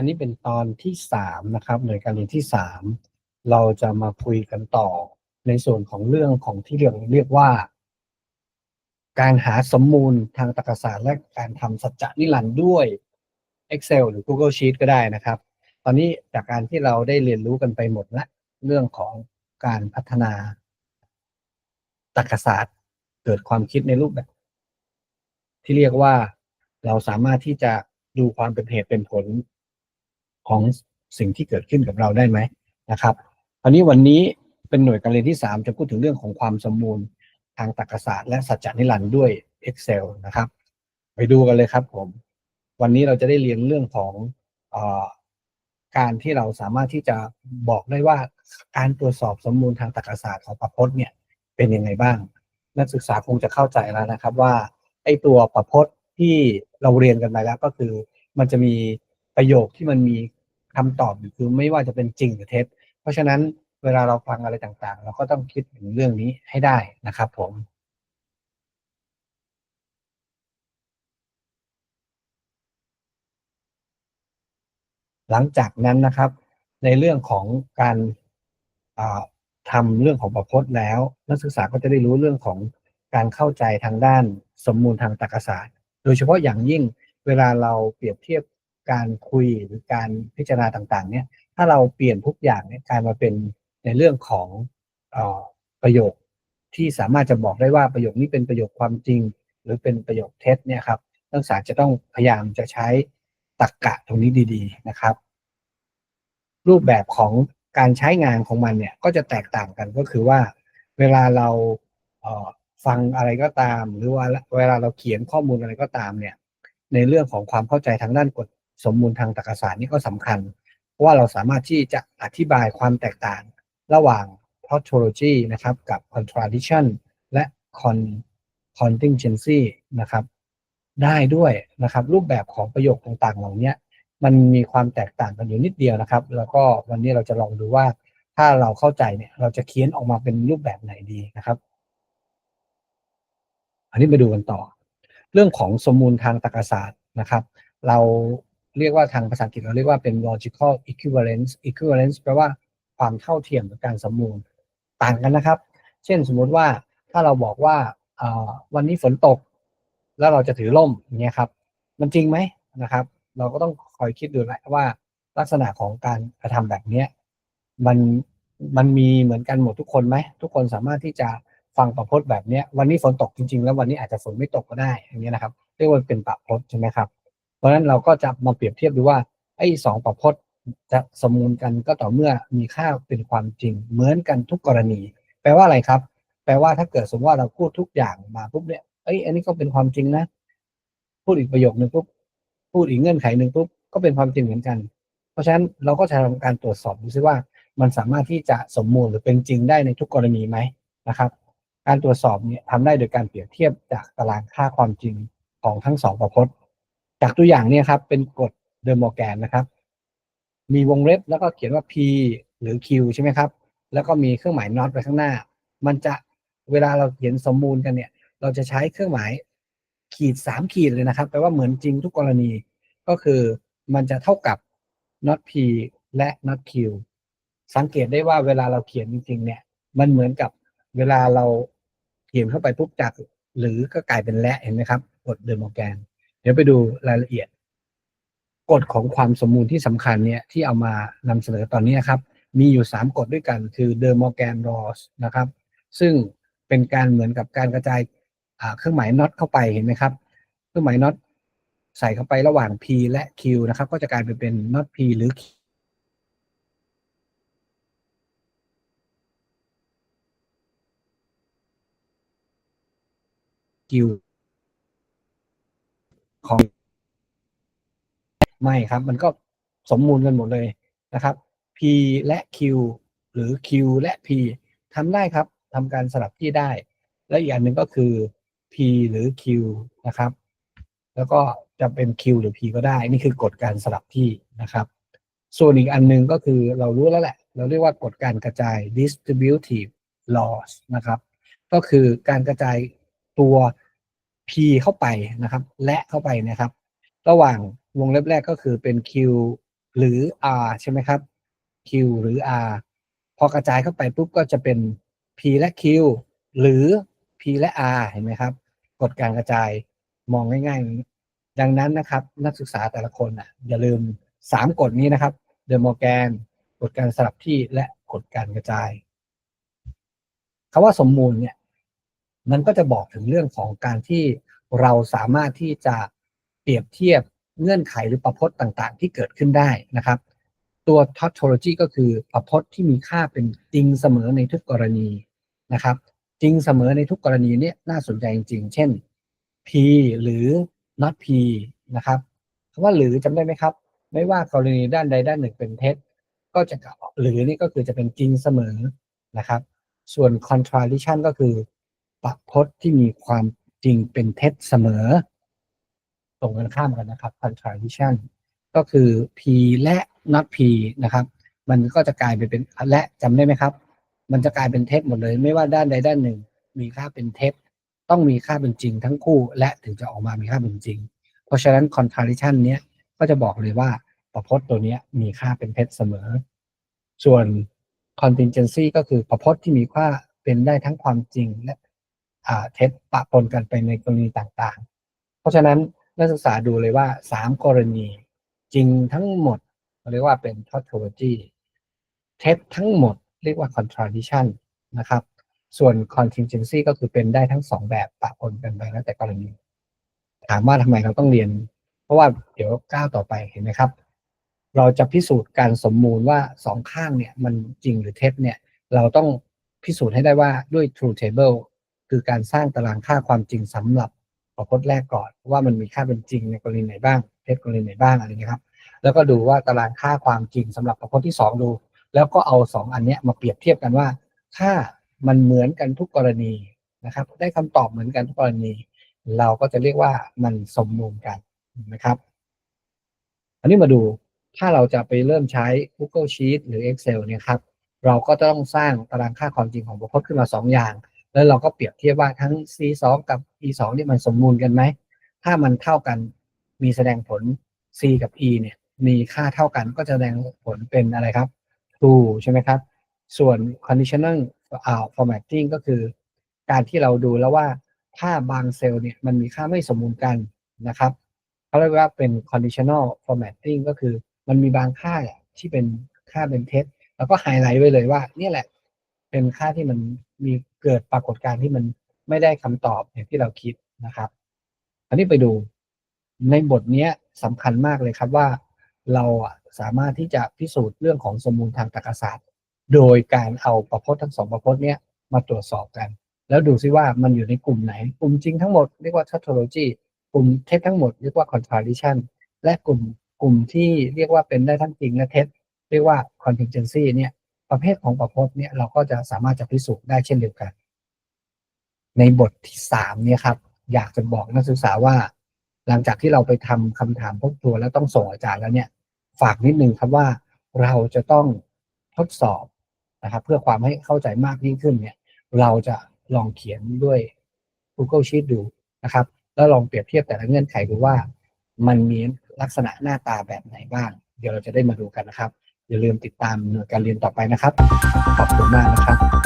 อันนี้เป็นตอนที่สามนะครับหน่วยการเรียนที่สามเราจะมาคุยกันต่อในส่วนของเรื่องของที่เรียกเรียกว่า การหาสมมูลทางตรรกศาสตร์และการทำสัจจนิรันด์ด้วย Excel หรือ Google Sheet ก็ได้นะครับ ตอนนี้จากการที่เราได้เรียนรู้กันไปหมดละเรื่องของการพัฒนาตรรกศาสตร์เกิดความคิดในรูปแบบ ที่เรียกว่าเราสามารถที่จะดูความเป็นเหตุเป็นผล ของสิ่งที่เกิดขึ้นกับเราได้ไหมนะครับคราวนี้วันนี้เป็นหน่วยการเรียนที่ 3 จะพูดถึงเรื่องของความสมบูรณ์ทางตรรกศาสตร์และสัจจนิรันด์ด้วย Excel นะครับ ไปดูกันเลยครับผม วันนี้เราจะได้เรียนเรื่องของอการที่เราสามารถที่จะบอกได้ว่าการตรวจสอบสมบูรณ์ทางตรรกศาสตร์ของประพจน์เนี่ยเป็นยังไงบ้าง นักศึกษาคงจะเข้าใจแล้วนะครับว่าไอ้ตัวประพจน์ที่เราเรียนกันมาแล้วก็คือ มันจะมีประโยคที่มันมี คำตอบอยู่คือไม่ว่าจะเป็นจริงหรือเท็จ เพราะฉะนั้นเวลาเราฟังอะไรต่างๆ เราก็ต้องคิดถึงเรื่องนี้ให้ได้นะครับผมหลังจากนั้นนะครับ ในเรื่องของการทำเรื่องของประพจน์แล้ว นักศึกษาก็จะได้รู้เรื่องของการเข้าใจทางด้านสมมูลทางตรรกศาสตร์ โดยเฉพาะอย่างยิ่งเวลาเราเปรียบเทียบ การคุยหรือการพิจารณาต่างๆ เนี่ย ถ้าเราเปลี่ยนทุกอย่างเนี่ยกลายมาเป็นในเรื่องของอประโยคที่สามารถจะบอกได้ว่าประโยคนี้เป็นประโยคความจริง หรือเป็นประโยคเท็จเนี่ยครับนักศึกษาจะต้องพยายามจะใช้ตรรกกะตรงนี้ดี ๆ นะครับ รูปแบบของการใช้งานของมันเนี่ยก็จะแตกต่างกันก็คือว่า เวลาเราฟังอะไรก็ตาม หรือว่าเวลาเราเขียนข้อมูลอะไรก็ตามเนี่ยในเรื่องของความเข้าใจทางด้านกฎ สมมูลทางตรรกศาสตร์นี่ก็สำคัญ เพราะว่าเราสามารถที่จะอธิบายความแตกต่างระหว่าง tautology นะครับกับ contradiction และ con contingency นะครับ ได้ด้วยนะครับ รูปแบบของประโยคต่างๆ เหล่านี้มันมีความแตกต่างกันอยู่นิดเดียวนะครับ แล้วก็วันนี้เราจะลองดูว่าถ้าเราเข้าใจเนี่ยเราจะเขียนออกมาเป็นรูปแบบไหนดีนะครับ อันนี้มาดูกันต่อ เรื่องของสมมูลทางตรรกศาสตร์นะครับ เรา เรียกว่าทางภาษาอังกฤษเราเรียกว่าเป็น logical equivalence equivalence แปลว่าความเท่าเทียมกับการสมมูลต่างกันนะครับ เช่นสมมุติว่าถ้าเราบอกว่าวันนี้ฝนตก แล้วเราจะถือร่มอย่างเงี้ยครับ มันจริงไหมนะครับ เราก็ต้องคอยคิดดูแหละว่าลักษณะของการกระทำแบบเนี้ยมันมันมีเหมือนกันหมดทุกคนไหมทุกคนสามารถที่จะฟังประพจน์แบบเนี้ยวันนี้ฝนตกจริง ๆ แล้ววันนี้อาจจะฝนไม่ตกก็ได้อย่างเงี้ยนะครับ เรียกว่าเป็นประพจน์ใช่ไหมครับ เพราะฉะนั้นเราก็จะมาเปรียบเทียบดูว่าไอ้สองประพจน์จะสมมูลกันก็ต่อเมื่อมีค่าเป็นความจริงเหมือนกันทุกกรณี แปลว่าอะไรครับ แปลว่าถ้าเกิดสมมติว่าเราพูดทุกอย่างมาปุ๊บเนี่ยเอ้ยอันนี้ก็เป็นความจริงนะ พูดอีกประโยคหนึ่งปุ๊บพูดอีกเงื่อนไขหนึ่งปุ๊บก็เป็นความจริงเหมือนกัน เพราะฉะนั้นเราก็จะทำการตรวจสอบดูซิว่า มันสามารถที่จะสมมูลหรือเป็นจริงได้ในทุกกรณีไหมนะครับ การตรวจสอบเนี่ยทำได้โดยการเปรียบเทียบจากตารางค่าความจริงของทั้งสองประพจน์ จากตัวอย่างเนี่ยครับเป็นกฎเดอร์โมแกนนะครับ มีวงเล็บแล้วก็เขียนว่า P หรือ Q ใช่ไหมครับ แล้วก็มีเครื่องหมาย not ไปข้างหน้า มันจะเวลาเราเขียนสมมูลกันเนี่ย เราจะใช้เครื่องหมายขีดสามขีดเลยนะครับแปลว่าเหมือนจริงทุกกรณีก็คือมันจะเท่ากับ not P และ not Q สังเกตได้ว่าเวลาเราเขียนจริงๆเนี่ย มันเหมือนกับเวลาเราเขียนเข้าไปปุ๊บจากหรือก็กลายเป็นและเห็นไหมครับกดเดอร์โมแกน เดี๋ยวไปดูรายละเอียด กฎของความสมมูลที่สำคัญเนี่ยที่เอามานำเสนอตอนนี้ครับ มีอยู่ 3 กฎด้วยกันคือเดอร์โมแกนรอสนะครับ ซึ่งเป็นการเหมือนกับการกระจายเครื่องหมายน็อตเข้าไปเห็นไหมครับ เครื่องหมายน็อตใส่เข้าไประหว่าง P และ Q นะครับ ก็จะกลายไปเป็นน็อต P หรือ Q ของ ไม่ครับ มันก็สมมูลกันหมดเลยนะครับ P และ Q หรือ Q และ P ทำได้ครับทำการสลับที่ได้ และอีกอันหนึ่งก็คือ P หรือ Q นะครับ แล้วก็จะเป็น Q หรือ P ก็ได้ นี่คือกฎการสลับที่นะครับ ส่วนอีกอันหนึ่งก็คือเรารู้แล้วแหละ เราเรียกว่ากฎการกระจาย distributive loss นะครับ ก็คือการกระจายตัว P เข้าไปนะครับ และเข้าไปนะครับ ระหว่างวงเล็บแรกก็คือเป็น Q หรือ R ใช่ไหมครับ Q หรือ R พอกระจายเข้าไปปุ๊บก็จะเป็น P และ Q หรือ P และ R เห็นไหมครับ กฎการกระจายมองง่ายๆอย่างนี้ดังนั้นนะครับ นักศึกษาแต่ละคนอะอย่าลืม 3กฎนี้นะครับเดอ m มแกนกฎการสลับที่และกฎการกระจายคำว่าสมมูลเนี่ย มันก็จะบอกถึงเรื่องของการที่เราสามารถที่จะเปรียบเทียบเงื่อนไขหรือประพจน์ต่างๆ ที่เกิดขึ้นได้นะครับ ตัว tautology ก็คือประพจน์ที่มีค่าเป็นจริงเสมอในทุกกรณีนะครับ จริงเสมอในทุกกรณีเนี่ยน่าสนใจจริงๆ เช่น p หรือ not p นะครับคำว่าหรือจำได้ไหมครับ ไม่ว่ากรณีด้านใดด้านหนึ่งเป็นเท็จก็จะกลับหรือนี่ก็คือจะเป็นจริงเสมอนะครับ ส่วน contradiction ก็คือ ประพจน์ที่มีความจริงเป็นเท็จเสมอ ตรงกันข้ามกันนะครับ contradiction ก็คือ p และ not p นะครับ มันก็จะกลายไปเป็นและจำได้ไหมครับ มันจะกลายเป็นเท็จหมดเลย ไม่ว่าด้านใดด้านหนึ่ง มีค่าเป็นเท็จต้องมีค่าเป็นจริงทั้งคู่ และถึงจะออกมามีค่าเป็นจริง เพราะฉะนั้น contradiction เนี้ยก็จะบอกเลยว่าประพจน์ตัวเนี้ยมีค่าเป็นเท็จเสมอ ส่วน contingency ก็คือประพจน์ที่มีค่าเป็นได้ทั้งความจริงและ เท็จปะปนกันไปในกรณีต่างๆ เพราะฉะนั้นนักศึกษาดูเลยว่าสามกรณี จริงทั้งหมดเรียกว่าเป็น tautology เท็จทั้งหมดเรียกว่า contradiction นะครับ ส่วน contingency ก็คือเป็นได้ทั้งสองแบบปะปนกันไปแล้วแต่กรณี ถามว่าทำไมเราต้องเรียน เพราะว่าเดี๋ยวก้าวต่อไปเห็นไหมครับ เราจะพิสูจน์การสมมูลว่าสองข้างเนี่ยมันจริงหรือเท็จเนี่ยเราต้องพิสูจน์ให้ได้ว่าด้วย true table คือการสร้างตารางค่าความจริงสำหรับปรพจน์แรกก่อน ว่ามันมีค่าเป็นจริงในกรณีไหนบ้างเท็จกรณีไหนบ้างอะไรเงี้ยครับ แล้วก็ดูว่าตารางค่าความจริงสำหรับประพจน์ที่สองดู แล้วก็เอาสองอันเนี้ยมาเปรียบเทียบกันว่า ถ้ามันเหมือนกันทุกกรณีนะครับ ได้คำตอบเหมือนกันทุกกรณี เราก็จะเรียกว่ามันสมมูลกันนะครับ อันนี้มาดูถ้าเราจะไปเริ่มใช้ Google Sheet หรือ Excel เนี่ยครับ เราก็ต้องสร้างตารางค่าความจริงของประพจน์ขึ้นมา 2 อย่าง แล้วเราก็เปรียบเทียบว่าทั้ง C2 กับ E2 นี่มันสมมูลกันไหม ถ้ามันเท่ากันมีแสดงผล C กับ E เนี่ย มีค่าเท่ากันก็จะแสดงผลเป็นอะไรครับ true ใช่ไหมครับ ส่วน conditional อ่า formatting ก็คือ การที่เราดูแล้วว่าถ้าบางเซลล์เนี่ยมันมีค่าไม่สมมูลกันนะครับเขาเรียกว่าเป็น conditional formatting ก็คือมันมีบางค่าที่เป็นค่าเป็นเท็จแล้วก็ไฮไลท์ไว้เลยว่า เนี่ยแหละ เป็นค่าที่มัน มีเกิดปรากฏการณ์ที่มันไม่ได้คำตอบอย่างที่เราคิดนะครับอันนี้ไปดูในบทเนี้ยสำคัญมากเลยครับว่าเราสามารถที่จะพิสูจน์เรื่องของสมมูลทางตรรกศาสตร์ โดยการเอาประพจน์ทั้งสองประพจน์เนี้ยมาตรวจสอบกัน แล้วดูซิว่ามันอยู่ในกลุ่มไหน กลุ่มจริงทั้งหมดเรียกว่า tautology กลุ่มเท็จทั้งหมดเรียกว่า contradiction และกลุ่มกลุ่มที่เรียกว่าเป็นได้ทั้งจริงและเท็จเรียกว่า contingency เนี่ย ประเภทของประพจน์เนี่ยเราก็จะสามารถจะพิสูจน์ได้เช่นเดียวกัน ในบทที่สามเนี่ยครับ อยากจะบอกนักศึกษาว่า หลังจากที่เราไปทำคำถามทบทวนแล้วต้องส่งอาจารย์แล้วเนี่ย ฝากนิดนึงครับว่าเราจะต้องทดสอบนะครับ เพื่อความให้เข้าใจมากยิ่งขึ้นเนี่ย เราจะลองเขียนด้วย Google Sheet ดูนะครับ แล้วลองเปรียบเทียบแต่ละเงื่อนไขดูว่า มันมีลักษณะหน้าตาแบบไหนบ้าง เดี๋ยวเราจะได้มาดูกันนะครับ อย่าลืมติดตามการเรียนต่อไปนะครับ ขอบคุณมากนะครับ